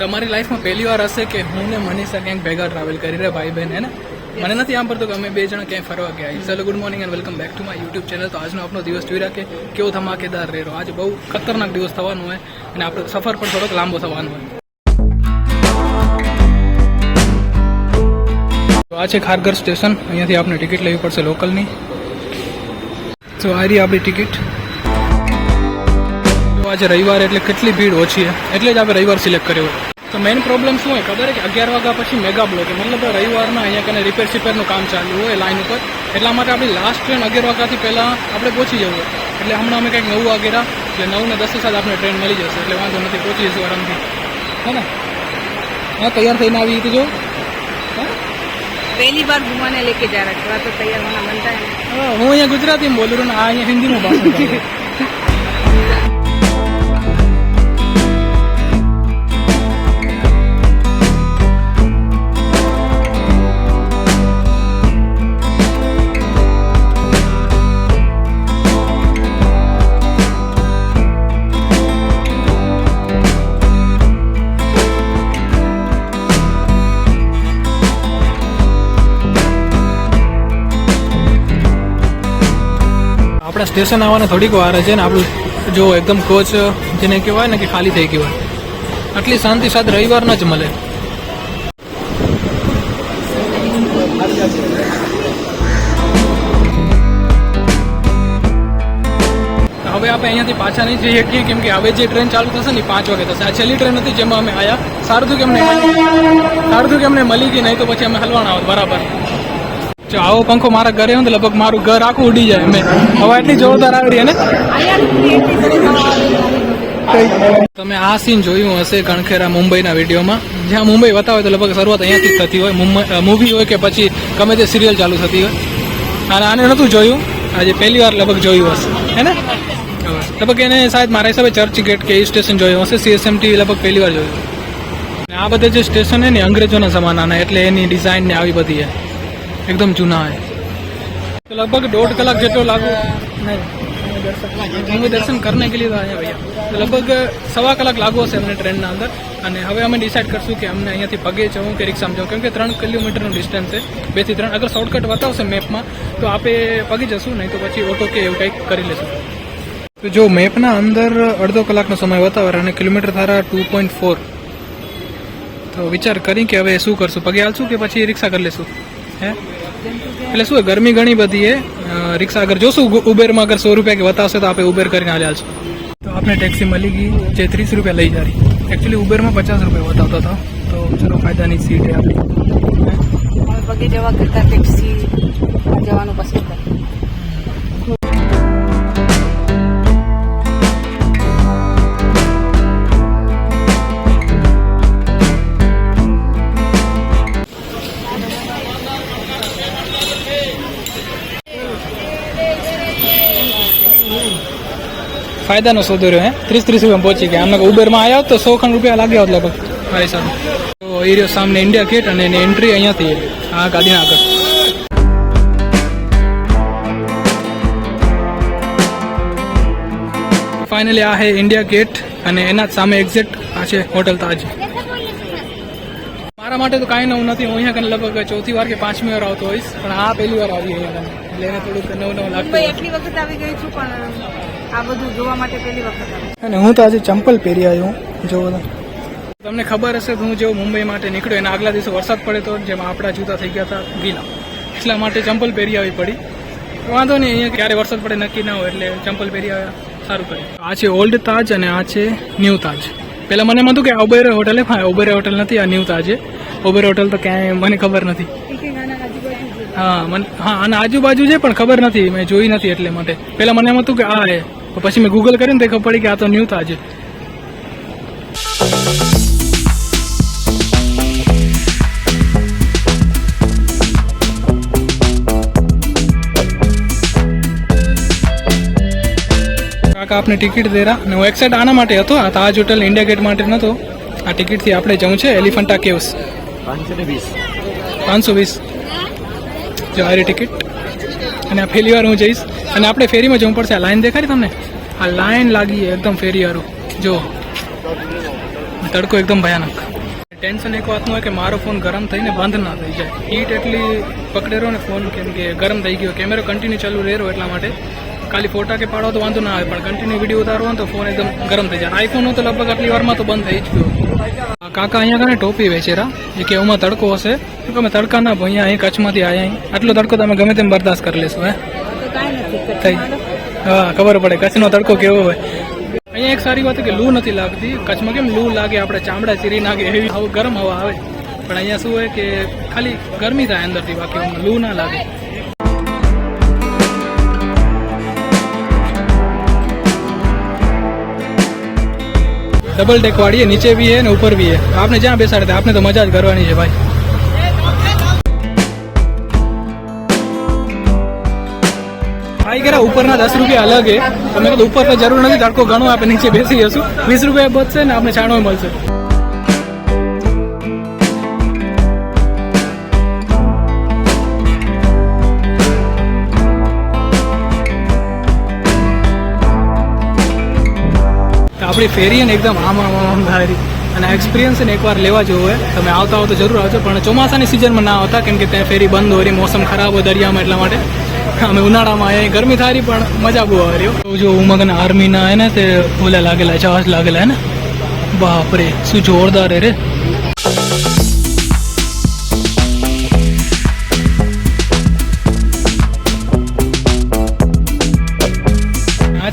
તમારી લાઈફમાં પહેલી વાર હશે કે હું ને મનીષા ક્યાંક ભેગા ટ્રાવેલ કરી રહ્યા, ભાઈ બહેન, હે ને? મને નથી આમ પડતું કે અમે બે જણા ક્યાંય ફરવા ગયા. ચલો good morning and welcome back to my YouTube channel તો આજનો આપણો દિવસ જોઈ રાખે, કેવો ધમાકેદાર રહેરો આજે બહુ ખતરનાક દિવસ થવાનો હોય અને આપણો સફર પણ થોડોક લાંબો થવાનો હોય. તો આ છે ખારગર સ્ટેશન. અહીંયાથી આપણે ટિકિટ લેવી પડશે લોકલની તો આ રહી આપણી ટિકિટ આજે રવિવાર એટલે કેટલી ભીડ ઓછી છે? એટલે જ આપણે રવિવાર સિલેક્ટ કર્યો તો મેઇન પ્રોબ્લેમ શું હોય? ખબર કે અગિયાર વાગ્યા પછી મેગા બ્લોક મતલબ રવિવારમાં અહીંયા કને રિપેર સિપેરનું કામ ચાલુ હોય લાઇન ઉપર. એટલા માટે આપણી લાસ્ટ ટ્રેન અગિયાર વાગ્યાથી પહેલાં આપણે પહોંચી જવું એટલે હમણાં અમે કંઈક નવ વાગેરા એટલે નવ ને દસે સાથે આપણે ટ્રેન મળી જશે. એટલે વાંધો નથી પહોંચી જઈશું આરામથી. હે ને? હા તૈયાર થઈને આવી રીતે જો. પહેલી બાર ઘુમાને લેકે જા રહા તૈયાર હોના હું અહીંયા ગુજરાતીમાં બોલું છું આ અહીંયા હિન્દીમાં ભાષણ આપણા સ્ટેશન આવવાને થોડીક વાર છે ને આપણું જો એકદમ કોચ જેને કહેવાય ને કે ખાલી થઈ ગયું હોય. આટલી શાંતિ સાથે રવિવાર જ મળે. હવે આપણે અહીંયાથી પાછા નહીં જઈ શકીએ કેમ કે હવે જે ટ્રેન ચાલુ થશે ને પાંચ વાગે થશે. આ છેલ્લી ટ્રેન હતી જેમાં અમે આવ્યા સારું થયું કે અમને સારું મળી ગઈ, નહીં તો પછી અમે હલવાના આવત બરાબર. જો આવો પંખો મારા ઘરે હોય તો લગભગ મારું ઘર આખું ઉડી જાય. મેં હવા એટલી જોરદાર આવડી ને? તમે આ સીન જોયું હશે કણખેરા મુંબઈના વિડીયોમાં. જ્યાં મુંબઈ બતાવે તો લગભગ શરૂઆત અહીંયાથી જ થતી હોય. મૂવી હોય કે પછી ગમે તે સિરિયલ ચાલુ થતી હોય. અને આને નહોતું જોયું. આજે પહેલી વાર લગભગ જોયું હશે. હે ને? લગભગ એને સાહેબ મારા હિસાબે ચર્ચ ગેટ કે એ સ્ટેશન જોયું હશે. સીએસએમટી લગભગ પહેલી વાર જોયું. આ બધા જે સ્ટેશન છે ને અંગ્રેજોના જમાનાના, એટલે એની ડિઝાઇન ને આવી બધી છે एकदम चुना है तो लगभग दौड़ कलाक જેટલો લાગુ નહીં દર્શન કરને કે લીધે આયા ભૈયા તો લગભગ સવા કલાક લાગુ હશે અમને ટ્રેનના અંદર અને હવે અમે ડિસાઇડ કરશું કે અમને અહીંયાથી પગે જવું કે રિક્ષામાં જવું કેમ કે ત્રણ કિલોમીટરનું ડિસ્ટન્સ છે બે થી ત્રણ અગર શોર્ટકટ બતાવશે મેપમાં તો આપણે પગી જશું નહીં તો પછી ઓટો કે એવું કંઈક કરી લેશું તો જો મેપના અંદર અડધો કલાકનો સમય બતાવે અને કિલોમીટર થારા ટુ પોઈન્ટ ફોર તો વિચાર કરી કે હવે શું કરશું પગે હાલશું કે પછી રિક્ષા કરી લેશું હે? એટલે શું ગરમી ઘણી બધી છે રિક્ષા અગર જોશું ઉબેરમાં અગર સો રૂપિયા કે બતાવશે તો આપણે ઉબેર કરીને હાલ્યા છે તો આપણે ટેક્સી મળી ગઈ જે ત્રીસ રૂપિયા લઈ જાય એકચ્યુઅલી ઉબેરમાં પચાસ રૂપિયા બતાવતો હતો. તો ચલો ફાયદાની સીટ છે આપણી. પગે જવા કરતા ટેક્સી જવાનું પસંદ ફાયદાનો સોદો રહ્યો હે? ત્રીસ ત્રીસ રૂપિયા પહોંચી ગયા. અમને ઉબેરમાં આવ્યા તો સો ખંડ રૂપિયા લાગ્યા હોત લગભગ. મારી સાથે તો એ રહ્યો સામને ઇન્ડિયા ગેટ અને એની એન્ટ્રી અહીંયાથી. આ ગાડીના આગળ ફાઇનલી આ છે ઇન્ડિયા ગેટ અને એના જ સામે એક્ઝેક્ટ આ છે હોટલ તાજ મારા માટે તો કાંઈ નવું નથી. હું અહીંયા કને લગભગ ચોથી વાર કે પાંચમી વાર આવતો હોઈશ. પણ આ પહેલી વાર આવી અહીંયા કને. એટલે એને થોડુંક નવું નવું લાગતું એટલી વખત આવી ગઈ છું પણ આ બધું જોવા માટે પહેલી વખત આવી અને હું તો આજે ચંપલ પહેરી આવ્યો જોવો તમને ખબર હશે હું જેવો મુંબઈ માટે નીકળ્યો એના આગલા દિવસે વરસાદ પડે તો જેમાં આપણા જૂતા થઈ ગયા હતા ગીલા. એટલા માટે ચંપલ પહેરી આવી પડી. વાંધો નહીં અહીંયા ક્યારે વરસાદ પડે નક્કી ના હોય એટલે ચંપલ પહેરી આવ્યા. સારું કર્યું. આ છે ઓલ્ડ તાજ અને આ છે ન્યૂ તાજ. પહેલાં મને એમ હતું કે ઓબેરે હોટલ હે ઓબેરે હોટલ નથી આ ન્યૂ તાજ છે ઓબેરે હોટલ તો ક્યાંય મને ખબર નથી. હા મને હા અને આજુબાજુ છે પણ ખબર નથી મેં જોઈ નથી એટલે માટે. પહેલાં મને એમ હતું કે આ હે પણ પછી મેં ગૂગલ કર્યું ને તે ખબર પડી કે આ તો ન્યૂ તાજ કાકા આપને ટિકિટ દે રહ્યા. અને હું એક્સાઇટ આના માટે હતો. આ તાજ હોટલ ઇન્ડિયા ગેટ માટે નહોતો આ ટિકિટથી આપણે જવું છે એલિફન્ટા કેવ્સ પાંચસો વીસ. જો આ ટિકિટ અને આ પહેલી વાર હું જઈશ. અને આપણે ફેરીમાં જવું પડશે. આ લાઈન દેખાડી તમને? આ લાઈન લાગી એકદમ ફેરી વાળું. જો તડકો એકદમ ભયાનક. ટેન્શન એક વાતનું હોય કે મારો ફોન ગરમ થઈને બંધ ના થઈ જાય. હીટ એટલી પકડેરો ને ફોન કેમ કે ગરમ થઈ ગયો. કેમેરો કન્ટિન્યુ ચાલુ રહેરો એટલા માટે. ખાલી ફોટા કે પાડો તો વાંધો ના આવે, પણ કન્ટિન્યુ વીડિયો ઉતારવો હોય તો ફોન એકદમ ગરમ થઈ જાય. આઈફોન તો લગભગ આટલી વારમાં તો બંધ થઈ જ ગયો. કાકા અહીંયા કને ટોપી વેચેરા એ કે એમાં તડકો હશે. તો અમે તડકા ના ભાઈ અહીં કચ્છમાંથી આવ્યા અહીં. આટલો તડકો તમે ગમે તેમ બરદાસ્ત કરી લેશો હે? થઈ. હા, ખબર પડે કચ્છનો તડકો કેવો હોય. અહીંયા એક સારી વાત કે લૂ નથી લાગતી. કચ્છમાં કેમ લૂ લાગે? આપણે ચામડા ચીરી નાખે એવી ગરમ હવા આવે. પણ અહીંયા શું હોય કે ખાલી ગરમી થાય અંદરથી, બાકી લૂ ના લાગે. ડબલ ડેક વાળી નીચે બી હે ને ઉપર બી હે આપને જ્યાં બેસાડે ત્યાં, આપને તો મજા જ કરવાની છે ભાઈ. ટ્રાય કર્યા ઉપરના દસ રૂપિયા અલગ હે તમે કદાચ ઉપર તો જરૂર નથી, તડકો ઘણો આપણે નીચે બેસી જશું. વીસ રૂપિયા બચશે ને આપણે છાણો મળશે. આપણી ફેરી ને એકદમ આમ આમ અને એક્સપિરિયન્સ ને એકવાર લેવા જેવું હોય. તમે આવતા હો તો જરૂર આવજો. પણ ચોમાસાની સિઝનમાં ના આવતા, કેમ કે ત્યાં ફેરી બંધ હોય, મોસમ ખરાબ હોય દરિયામાં એટલા માટે. અમે ઉનાળામાં અહીંયા ગરમી થારી, પણ મજા બહુ આવી જો ઉમગન આર્મીના એને તે ઓલા લાગેલા, જહાજ લાગેલા હે ને? બાપરે, શું જોરદાર રે.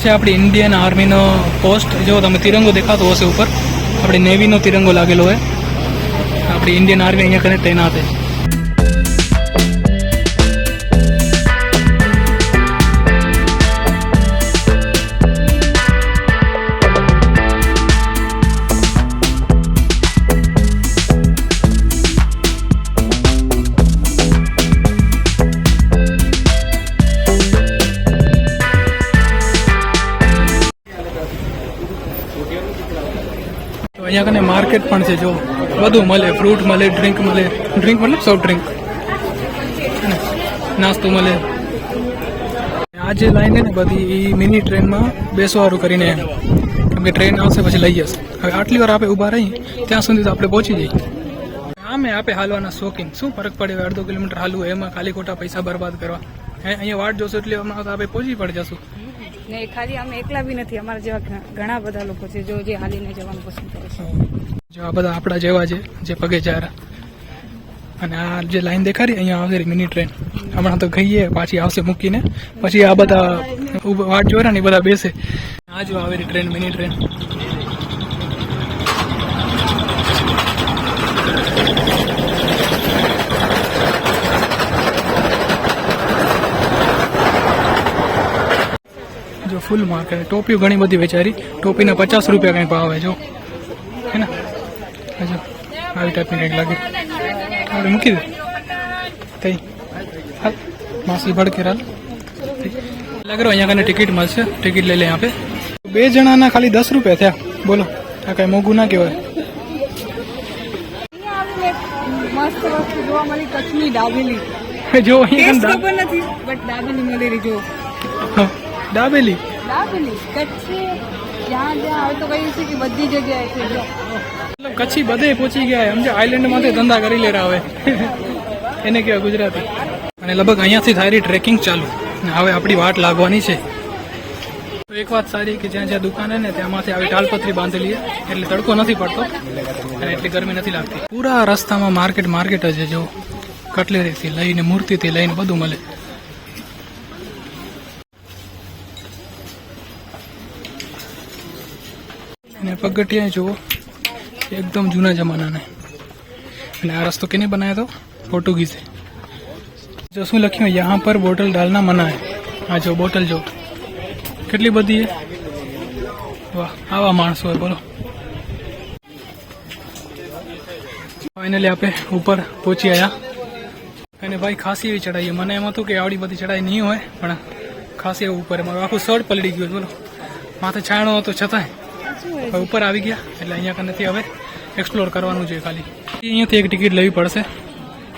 છે આપણી ઇન્ડિયન આર્મીનો પોસ્ટ જો તમે તિરંગો દેખાતો હશે ઉપર, આપણી નેવીનો તિરંગો લાગેલો હોય. આપણી ઇન્ડિયન આર્મી અહીંયા કને તૈનાત છે અહીંયા કને માર્કેટ પણ છે, જો બધું મળે ફ્રૂટ મળે ડ્રિંક મળે. ડ્રિંક મતલબ સોફ્ટ ડ્રિંક નાસ્તો મળે. આ જે લાઈન ને બધી એ મિની ટ્રેનમાં બેસવાળું કરીને. કેમ કે ટ્રેન આવશે પછી લઈ જશે. હવે આટલી વાર આપણે ઊભા રહી, ત્યાં સુધી તો આપણે પહોંચી જઈએ. આમે આપે હાલવાના શોખીન શું ફરક પડે અડધો કિલોમીટર હાલવું એમાં ખાલી ખોટા પૈસા બરબાદ કરવા. અહીંયા વાટ જોશો એટલે તો આપણે પહોંચી પડી જશું. ને ખાલી અમે એકલા બી નથી, અમારા જેવા ઘણા- બધા લોકો છે જો જે હાલીને જવાનું પસંદ કરે છે. જો આ બધા આપણા જેવા છે, જે પગે જારા અને આ જે લાઈન દેખાડી, અહીંયા આવશે મિની ટ્રેન. હમણાં તો ગઈએ, પાછી આવશે મૂકીને. પછી આ બધા વાટ જોરા ને બધા બેસે. આ જો આવેલી ટ્રેન, મિની ટ્રેન. ફૂલ માર્કેટ ટોપીઓ ઘણી બધી વેચારી. ટોપીના પચાસ રૂપિયા કંઈ ભાવ જો હે. ને? આ જો આવી ટાઈપની કંઈક લાગે. આપણે મૂકી દે. તઈ. હાલ. માસી ભડકે રાલ. લાગે અહીંયા કને ટિકિટ મળશે. ટિકિટ લઈ લે આપે. બે જણાના ખાલી દસ રૂપિયા થયા. બોલો આ કાંઈ મોંઘું ના કહેવાય. મસ્ત વસ્તુ જોવા મળી કચ્છની દાબેલી. જો દા- કચ્છ મતલબ કચ્છી બધે પહોંચી ગયા સમજે આઈલેન્ડમાંથી ધંધા કરી લેરા હવે. એને કહેવાય ગુજરાતી. અને લગભગ અહીંયાથી થારી ટ્રેકિંગ ચાલુ. હવે આપણી વાટ લાગવાની છે. તો એક વાત સારી કે જ્યાં જ્યાં દુકાન ને, ત્યાંમાંથી આવી ટાલપત્રી બાંધેલી એટલે તડકો નથી પડતો. અને એટલી ગરમી નથી લાગતી. પૂરા રસ્તામાં માર્કેટ માર્કેટ જ જો. કટલેરીથી લઈને મૂર્તિથી લઈને બધું મળે. પગથિયા જુઓ. એકદમ જૂના જમાનાના. અને આ રસ્તો કેને બનાવ્યો હતો પોર્ટુગીઝે. જો શું લખ્યું યહાં પર બોટલ ડાલના મના હે. આ જો બોટલ જો. કેટલી બધી વાહ, આવા માણસો હોય, બોલો. ફાઇનલી આપણે ઉપર પહોંચી આવ્યા અને ભાઈ ખાસી એવી ચડાઈ મને એમ હતું કે આવડી બધી ચડાઈ નહીં હોય, પણ ખાસી ઉપર. મારું આખું શર્ટ પલળી ગયું બોલો. માથે છાણો હતો, છતાંય. હવે ઉપર આવી ગયા, એટલે અહીંયા કનેથી હવે એક્સપ્લોર કરવાનું છે ખાલી. અહીંયાથી એક ટિકિટ લેવી પડશે,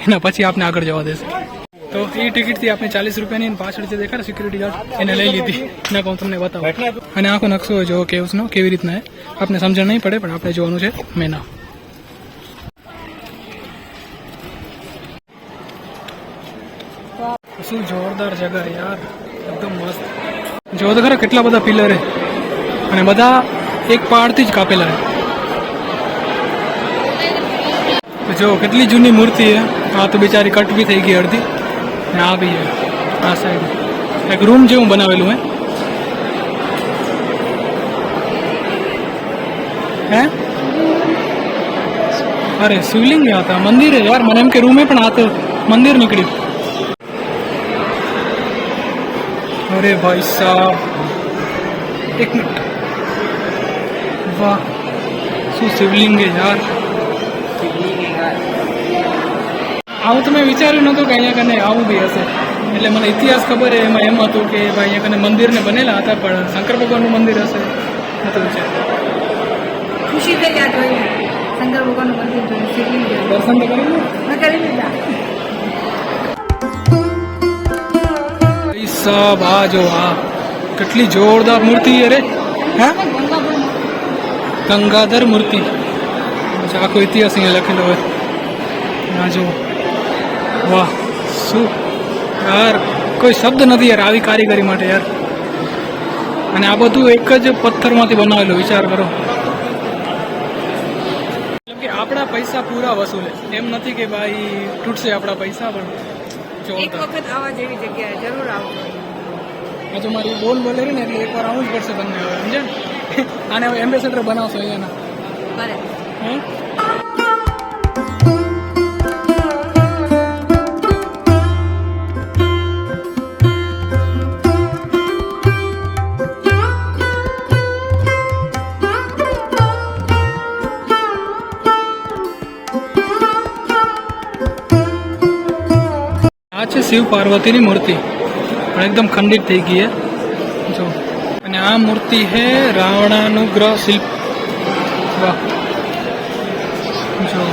એના પછી આપને આગળ જવા દેશે. તો એ ટિકિટથી આપણે ચાલીસ રૂપિયાની પાછળ જે દેખાડે સિક્યુરિટી ગાર્ડ એને લઈ લીધી. એના કહું તમને બતાવો. અને આખો નકશો જો કેવ્સનો કેવી રીતના આપને સમજણ નહીં પડે, પણ આપણે જોવાનું છે મેના શું જોરદાર જગા, યાર. એકદમ મસ્ત. જો તો ખરા કેટલા બધા પિલર અને બધા એક પહાડથી જ કાપેલા જો, કેટલી જૂની મૂર્તિ છે. આ તો બિચારી કટ બી થઈ ગઈ અડધી. ને આ બી આ સાઈડ એક રૂમ જેવું બનાવેલું, હે. હે? અરે, શિવલિંગ ગયા હતા મંદિરે યાર. મને એમ કે રૂમે પણ આ તો મંદિર નીકળ્યું અરે ભાઈ સાહેબ એક મિનિટ વાહ શું શિવલિંગ છે યાર? આવું તો મેં વિચાર્યું નહોતું કે અહીંયા કને આવું બી હશે. એટલે મને ઇતિહાસ ખબર છે એમાં એમ હતું કે ભાઈ અહીંયા કને મંદિરને બનેલા હતા પણ શંકર ભગવાનનું મંદિર હશે. નતું વિચાર્યું. ખુશી થઈ ગયા જોઈને. શંકર ભગવાનનું મંદિર જોયું દર્શન તો કરી લો. કરી લીધા. સાબ આ જો આ. કેટલી જોરદાર મૂર્તિ છે રે. હે ગંગાધર મૂર્તિ. આખો ઇતિહાસ અહીંયા લખેલો હોય. ના જો વાહ શું? યાર કોઈ શબ્દ નથી યાર આવી કારીગરી માટે યાર. અને આ બધું એક જ પથ્થરમાંથી બનાવેલું વિચાર કરો. મતલબ કે આપણા પૈસા પૂરા વસૂલે. એમ નથી કે ભાઈ તૂટશે આપણા પૈસા પણ એક જોરદાર વખત આવા જેવી જગ્યાએ જરૂર આવજો. આ જો મારી બોલ બોલે ને એટલે એકવાર આવું જ પડશે તમને હવે સમજ્યા? ને આને એમ્બેસેડર બનાવશો અહીંયાના. બરાબર. આ છે શિવ પાર્વતીની મૂર્તિ. પણ એકદમ ખંડિત થઈ ગઈ છે. આ મૂર્તિ હે રાવણાનુગ્રહ શિલ્પ જો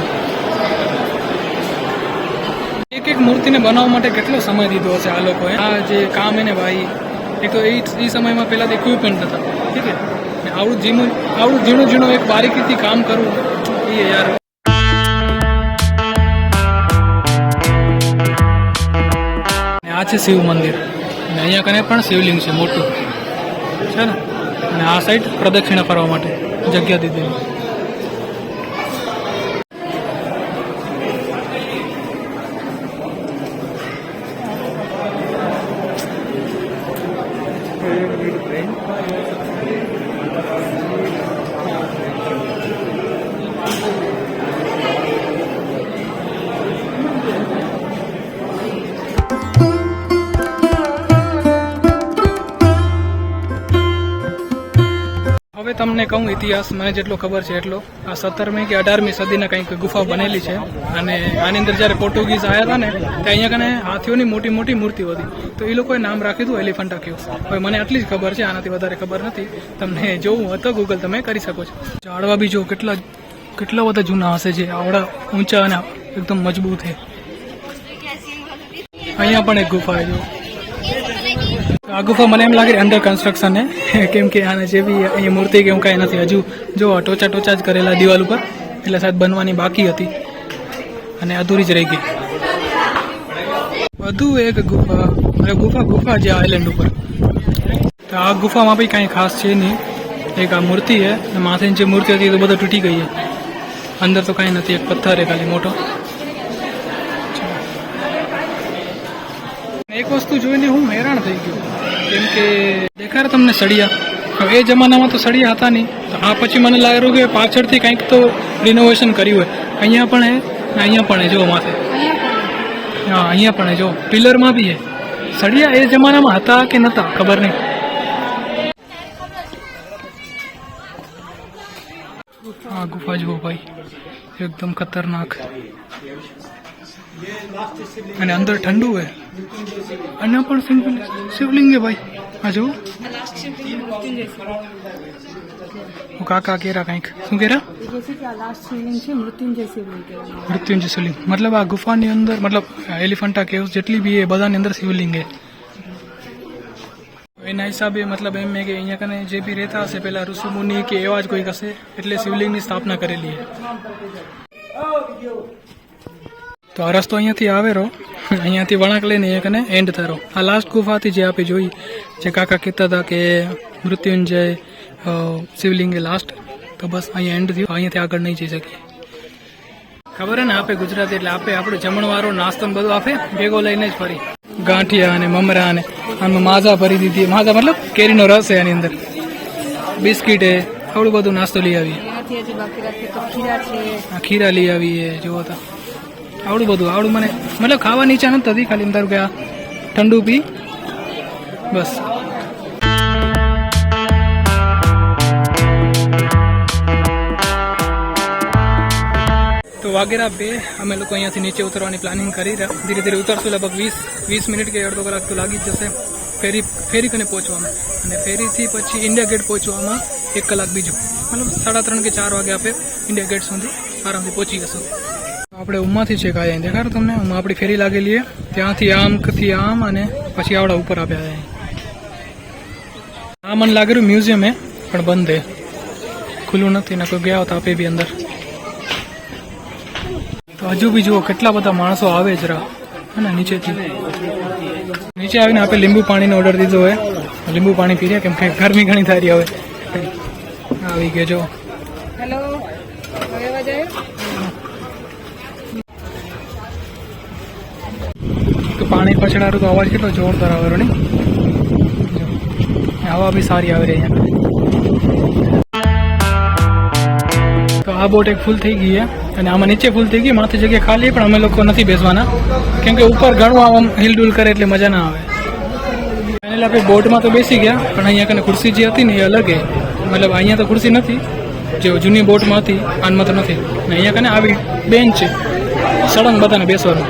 એક એક મૂર્તિને બનાવવા માટે કેટલો સમય દીધો હશે આ લોકોએ? આ જે કામ એને ભાઈ એક તો એ એ સમયમાં પહેલાં ઇક્વિપમેન્ટ હતા ઠીક છે? આવડું ઝીણું આવડું ઝીણું ઝીણું એક બારીકીથી કામ કરવું, એ યાર આ છે શિવ મંદિર. અને અહીંયા કને પણ શિવલિંગ છે, મોટું. છે ને? અને આ સાઈડ પ્રદક્ષિણા કરવા માટે જગ્યા દીધેલી તમને કહું, ઇતિહાસ મને જેટલો ખબર છે એટલો. આ સત્તરમી કે અઢારમી સદીના કંઈક ગુફા બનેલી છે. અને આની અંદર જ્યારે પોર્ટુગીઝ આવ્યા હતા ને, ત્યાં અહીંયા કને હાથીઓની મોટી મોટી મૂર્તિઓ હતી. તો એ લોકોએ નામ રાખ્યું હતું એલિફન્ટા કેવ્સ હવે મને આટલી જ ખબર છે, આનાથી વધારે ખબર નથી. તમને જોવું હોય તો ગૂગલ તમે કરી શકો છો. ઝાડવા બી જો કેટલા કેટલા બધા જૂના હશે જે આવડા, ઊંચા અને એકદમ મજબૂત છે. અહીંયા પણ એક ગુફા છે આ ગુફા મને એમ લાગે અંડર કન્સ્ટ્રક્શન હે કેમ કે આને જે બી અહીંયા મૂર્તિ કે એવું કાંઈ નથી. હજુ જો ટોચા ટોચા જ કરેલા દિવાલ ઉપર. એટલે સાહેબ બનવાની બાકી હતી. અને અધૂરી જ રહી ગઈ. વધુ એક ગુફા. અરે ગુફા ગુફા આ આઇલેન્ડ ઉપર. તો આ ગુફામાં બી કાંઈ ખાસ છે નહીં. એક આ મૂર્તિ છે. અને માથેની જે મૂર્તિ હતી તો બધું તૂટી ગઈ છે. અંદર તો કાંઈ નથી. એક પથ્થર છે ખાલી મોટો. એક વસ્તુ જોઈને હું હેરાન થઈ ગયો. કેમ કે દેખાડે તમને સળિયા. હવે એ જમાનામાં તો સળિયા હતા નહીં. તો આ પછી મને લાગ્યું કે પાછળથી કંઈક તો રિનોવેશન કર્યું હોય. અહીંયા પણ હે, અહીંયા પણ હે, જો માથે. હા, અહીંયા પણ જો. પિલરમાં બી હે. સળિયા એ જમાનામાં હતા કે નહોતા ખબર નહીં. હા ગુફા જુઓ ભાઈ. એકદમ ખતરનાક. અને અંદર ઠંડુ હે અને પણ શિવલિંગ શિવલિંગ હે ભાઈ આ જો કાકા કેરા કંઈક શું કેરા મૃત્યુંજય શિવલિંગ મતલબ આ ગુફાની અંદર મતલબ એલિફન્ટા કેવ્સ જેટલી બી એ બધાની અંદર શિવલિંગ હે એના હિસાબે મતલબ એમ કે અહીંયા કને જે બી રહેતા હશે પેલા ઋષિ મુનિ કે એવા જ કોઈક હશે એટલે શિવલિંગની સ્થાપના કરેલી છે તો આ રસ્તો અહીંયાથી આવેરો અહીંયાથી વળાંક લઈને એક અને એન્ડ થરો આ લાસ્ટ ગુફાથી જે આપણે જોઈ જે કાકા કહેતા હતા કે મૃત્યુંજય શિવલિંગે એ લાસ્ટ તો બસ અહીંયા એન્ડ થયો. અહીંયાથી આગળ નહીં જઈ શકીએ. ખબર હે ને આપે ગુજરાતી એટલે આપે આપણું જમણવારો નાસ્તો બધું આપે ભેગો લઈને જ ફરી. ગાંઠિયા અને મમરા અને આમાં માઝા ભરી દીધી. માઝા મતલબ કેરીનો રસ છે આની અંદર. બિસ્કીટ એ આવડું બધું નાસ્તો લઈ આવીએ. ખીરા લઈ આવીએ જોવો તો. આવડું બધું, આવડું મને. મતલબ ખાવાની ઈચ્છા નથી થતી ખાલી એમ તારું ઠંડુ પી. બસ. તો વાગેરા બે અમે લોકો અહીંયાથી નીચે ઉતરવાની પ્લાનિંગ કરી રહ્યા. ધીરે ધીરે ઉતરશું, લગભગ વીસ વીસ મિનિટ કે અડધો કલાક તો લાગી જ જશે. ફેરી ફેરી કને પહોંચવામાં? અને ફેરીથી પછી ઇન્ડિયા ગેટ પહોંચવામાં એક કલાક બીજું. મતલબ સાડા ત્રણ કે ચાર વાગે આપણે ઇન્ડિયા ગેટ સુધી આરામથી પહોંચી જશું. આપણે ઉમાથી છે કાંઈ દેખાડો તમને? ઉમા આપણી ફેરી લાગેલી છે. ત્યાંથી આમ થી આમ અને પછી આવડા ઉપર આપ્યા આ મને લાગેલું મ્યુઝિયમ હે, પણ બંધ હે. ખુલ્લું નથી, ને કોઈ ગયા હતા આપે બી અંદર. તો હજુ બી જુઓ, કેટલા બધા માણસો આવે જ રા. હે નીચેથી. નીચે આવીને આપણે લીંબુ પાણીનો ઓર્ડર દીધો હોય લીંબુ પાણી પી રહ્યા કેમ કે ગરમી ઘણી થઈ રહી હવે. આવી ગયો જો પાણી પછડાડું તો અવાજ કેટલો જોરદાર આવે ને હવા બી સારી આવી રહી અહીંયા. તો આ બોટ એક ફૂલ થઈ ગઈ અને આમાં નીચે ફૂલ થઈ ગઈ, માથે જગ્યા ખાલી, પણ અમે લોકો નથી બેસવાના. કેમ કે ઉપર ઘણું આમ હિલ ડુલ કરે એટલે મજા ના આવે. ફાઇનલ આપણે બોટમાં તો બેસી ગયા, પણ અહીંયા કને ખુરશી જે હતી ને એ અલગ એ મતલબ અહીંયા તો ખુરશી નથી, જે જૂની બોટમાં હતી આનમાં તો નથી. ને અહીંયા કને આવી બેન્ચ છે. સળંગ બધાને બેસવાનું.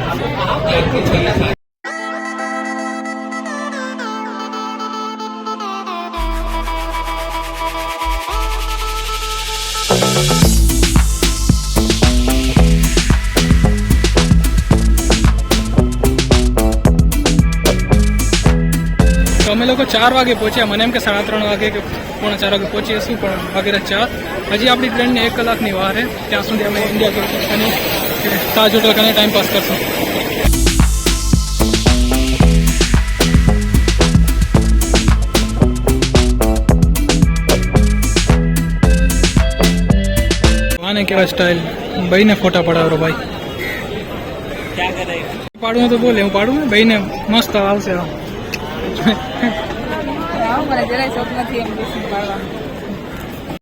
અમે લોકો ચાર વાગે પહોંચ્યા. મને એમ કે સાડા ત્રણ વાગે કે પોણા ચાર વાગે પહોંચીએ શું પણ વગેરે ચાર. હજી આપણી ટ્રેનને એક કલાકની વાર છે. ત્યાં સુધી અમે ઇન્ડિયા ગેટ અને તાજ હોટલ કને ટાઈમ પાસ કરશું. આને કેવા સ્ટાઇલ ભાઈને ફોટા પડાવરો ભાઈ. પાડવું તો બોલે હું પાડું ને? ભાઈને મસ્ત આવશે આ.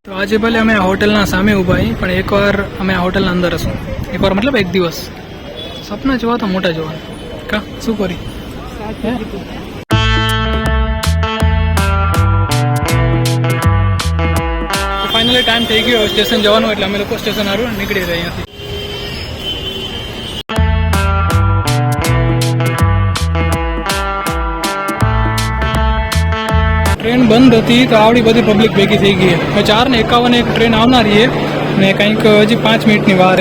તો આજે ભલે અમે હોટલના સામે ઊભા અહીં પણ એકવાર અમે આ હોટલના અંદર હશું. એકવાર મતલબ એક દિવસ. સપના જોવા તો મોટા જોવા. કા શું કરી? ફાઇનલી ટાઈમ થઈ ગયો સ્ટેશન જવાનું એટલે અમે લોકો સ્ટેશન હારું નીકળી રહ્યા અહીંયાથી ટ્રેન બંધ હતી તો આવડી બધી પબ્લિક ભેગી થઈ ગઈ. હવે ચાર ને એકાવન એક ટ્રેન આવનારી છે ને કંઈક હજી પાંચ મિનિટની વાર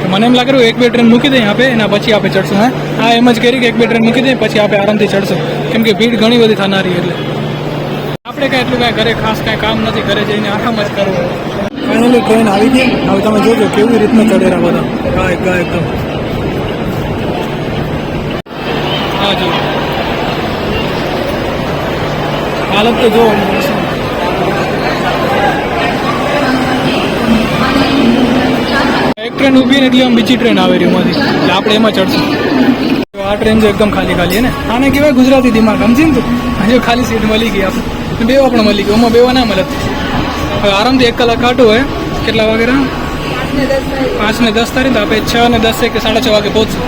તો મને એમ લાગે રહ્યું એક બે ટ્રેન મૂકી દઈએ આપે એના પછી આપણે ચડશું હા? હા એમ જ કરી કે એક બે ટ્રેન મૂકી દઈએ પછી આપણે આરામથી ચડશું. કેમ કે ભીડ ઘણી બધી થનારી એટલે. આપણે કાંઈ એટલું કાંઈ ઘરે ખાસ કાંઈ કામ નથી ઘરે જઈને આરામ જ કરવો. ફાઇનલી ટ્રેન આવી ગઈ. હવે તમે જોજો કેવી રીતના ચડેલા બધા. ગાય ગાય એકદમ હા જો. હાલત તો જો એક ટ્રેન ઊભી ને એટલે આમ બીજી ટ્રેન આવે રહી એમાંથી. એટલે આપણે એમાં ચડશું. આ ટ્રેન જો એકદમ ખાલી ખાલી ને? આને કહેવાય ગુજરાતી દિમાગ. સમજી ને તું હજુ ખાલી સીટ મળી ગઈ આપણે બેવા પણ મળી ગઈ. એમાં બેવા ના મળે. હવે આરામથી એક કલાક કાઢવું હોય કેટલા વાગે પાંચ ને દસ તારીખ. આપણે છ ને દસ કે સાડા છ વાગે પહોંચશું.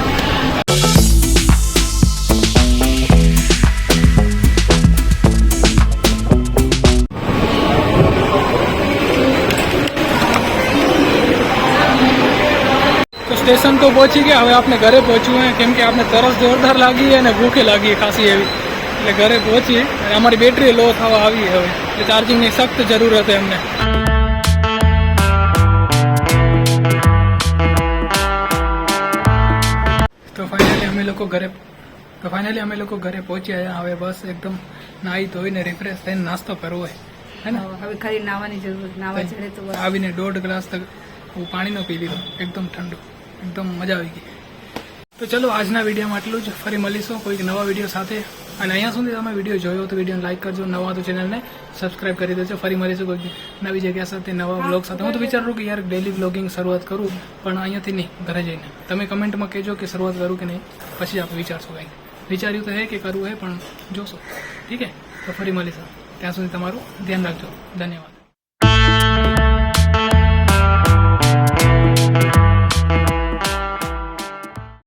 સ્ટેશન તો પહોંચી ગયા. હવે આપણે ઘરે પહોંચ્યું હોય કેમ કે આપણે તરસ જોરદાર લાગી અને ભૂખે લાગી ખાસી એવી. એટલે ઘરે પહોંચીએ અને અમારી બેટરી લો થવા આવી હવે. એટલે ચાર્જિંગની સખ્ત જરૂર હતી અમને તો ફાઇનલી અમે લોકો ઘરે તો ફાઇનલી અમે લોકો ઘરે પહોંચ્યા હવે બસ એકદમ નાહી ધોઈને રિફ્રેશ થઈને નાસ્તો કરવો હોય હે ને? હવે ખાલી નાવાની જરૂર નાવા ચડે તો આવીને દોઢ ગ્લાસ હું પાણીનો પી લીધો. એકદમ ઠંડુ. એકદમ મજા આવી ગઈ. તો ચલો આજના વિડીયોમાં આટલું જ. ફરી મળીશું કોઈક નવા વીડિયો સાથે. અને અહીંયા સુધી તમે વીડિયો જોયો તો વિડીયોને લાઈક કરજો. નવા તો ચેનલને સબસ્ક્રાઇબ કરી દેજો. ફરી મળીશું કોઈક નવી જગ્યા સાથે, નવા બ્લોગ સાથે. હું તો વિચારું કે યાર ડેલી બ્લોગિંગ શરૂઆત કરું, પણ અહીંયાથી નહીં, ઘરે જઈને. તમે કમેન્ટમાં કહેજો કે શરૂઆત કરું કે નહીં. પછી આપણે વિચારશું કંઈક. વિચાર્યું તો હે કે કરવું હે, પણ જોશો. ઠીક હે? તો ફરી મળીશું. ત્યાં સુધી તમારું ધ્યાન રાખજો. ધન્યવાદ.